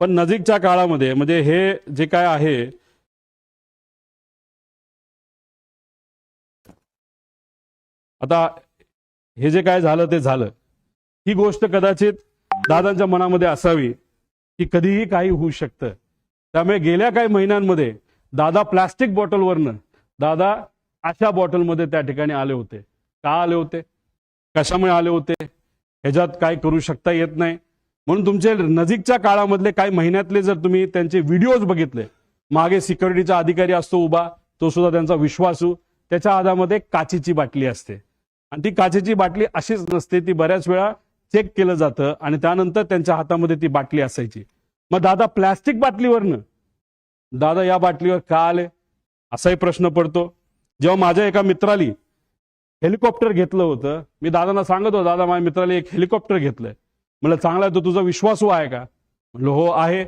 पण नजीकच्या काळामध्ये म्हणजे हे जे काय आहे आता हे जे काय झालं ते झालं. ही गोष्ट कदाचित दादांच्या मनामध्ये असावी की कधीही काही होऊ शकतं. त्यामुळे गेल्या काही महिन्यांमध्ये दादा प्लास्टिक बॉटलवरनं दादा अशा बॉटलमध्ये त्या ठिकाणी आले होते. का आले होते? कशामुळे आले होते? ह्याच्यात काय करू शकता येत नाही. म्हणून तुमचे नजीकच्या काळामधले काही महिन्यातले जर तुम्ही त्यांचे व्हिडिओज बघितले मागे सिक्युरिटीचा अधिकारी असतो उभा तो सुद्धा त्यांचा विश्वासू त्याच्या हातामध्ये काचेची बाटली असते. आणि ती काचेची बाटली अशीच नसते ती बऱ्याच वेळा चेक केलं जातं आणि त्यानंतर त्यांच्या हातामध्ये ती बाटली असायची. मग दादा प्लॅस्टिक बाटलीवरनं दादा या बाटलीवर का आले? असाही प्रश्न पडतो. जेव्हा माझ्या एका मित्राली हेलिकॉप्टर घेतलं होतं मी दादांना सांगत होतो दादा माझ्या मित्राला एक हेलिकॉप्टर घेतलंय. म्हणलं चांगला आहे तो तुझा विश्वासू आहे का? म्हणलं हो आहे.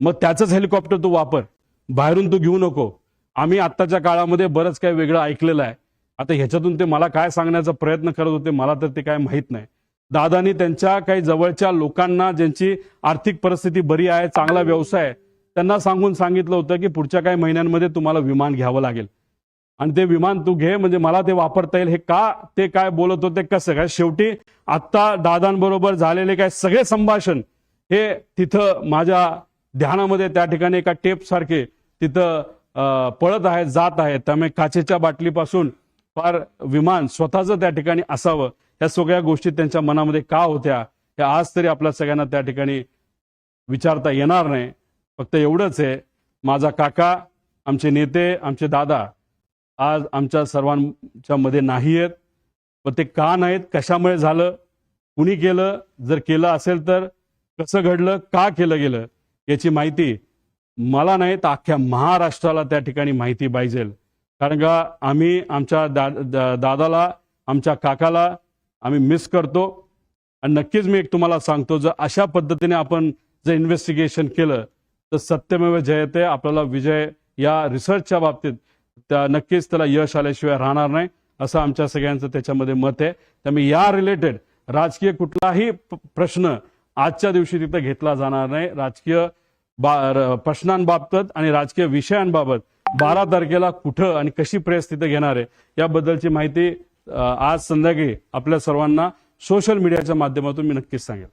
मग त्याचंच हेलिकॉप्टर तू वापर. बाहेरून तू घेऊ नको. आम्ही आत्ताच्या काळामध्ये बरंच काही वेगळं ऐकलेलं आहे. आता ह्याच्यातून ते मला काय सांगण्याचा प्रयत्न करत होते मला तर ते काय माहीत नाही. दादानी त्यांच्या काही जवळच्या लोकांना ज्यांची आर्थिक परिस्थिती बरी आहे चांगला व्यवसाय आहे त्यांना सांगून सांगितलं होतं की पुढच्या काही महिन्यांमध्ये तुम्हाला विमान घ्यावं लागेल. आणि ते विमान तू घे म्हणजे मला ते वापरता येईल. हे का ते काय बोलत होते कसं काय? शेवटी आत्ता दादांबरोबर झालेले काय सगळे संभाषण हे तिथं माझ्या ध्यानामध्ये त्या ठिकाणी एका टेप सारखे तिथं अं, पळत आहेत जात आहेत त्यामुळे काचेच्या बाटलीपासून फार विमान स्वतःचं त्या ठिकाणी असावं. या सगळ्या गोष्टी त्यांच्या मनामध्ये का होत्या हे आज तरी आपल्या सगळ्यांना त्या ठिकाणी विचारता येणार नाही. फक्त एवढंच आहे. माझा काका आमचे नेते आमचे दादा आज आमच्या सर्वांच्या मध्ये नाही आहेत पण ते का नाहीत कशामुळे झालं कुणी केलं जर केलं असेल तर कसं घडलं का केलं गेलं याची माहिती मला नाही तर अख्ख्या महाराष्ट्राला त्या ठिकाणी माहिती पाहिजे. कारण का आम्ही आमच्या दा, दा, दादाला आमच्या काकाला आम्ही मिस करतो. आणि नक्कीच मी एक तुम्हाला सांगतो जर अशा पद्धतीने आपण जर इन्व्हेस्टिगेशन केलं तर सत्यमेव जयते आपल्याला विजय या रिसर्चच्या बाबतीत त्या नक्कीच त्याला यश आल्याशिवाय राहणार नाही असं आमच्या सगळ्यांचं त्याच्यामध्ये मत आहे. त्यामुळे या रिलेटेड राजकीय कुठलाही प्रश्न आजच्या दिवशी तिथं घेतला जाणार नाही. राजकीय बा- प्रश्नांबाबत आणि राजकीय विषयांबाबत बारा तारखेला कुठं आणि कशी प्रेस तिथं घेणार आहे याबद्दलची माहिती आज संध्याकाळी आपल्या सर्वांना सोशल मीडियाच्या माध्यमातून मी नक्कीच सांगेल.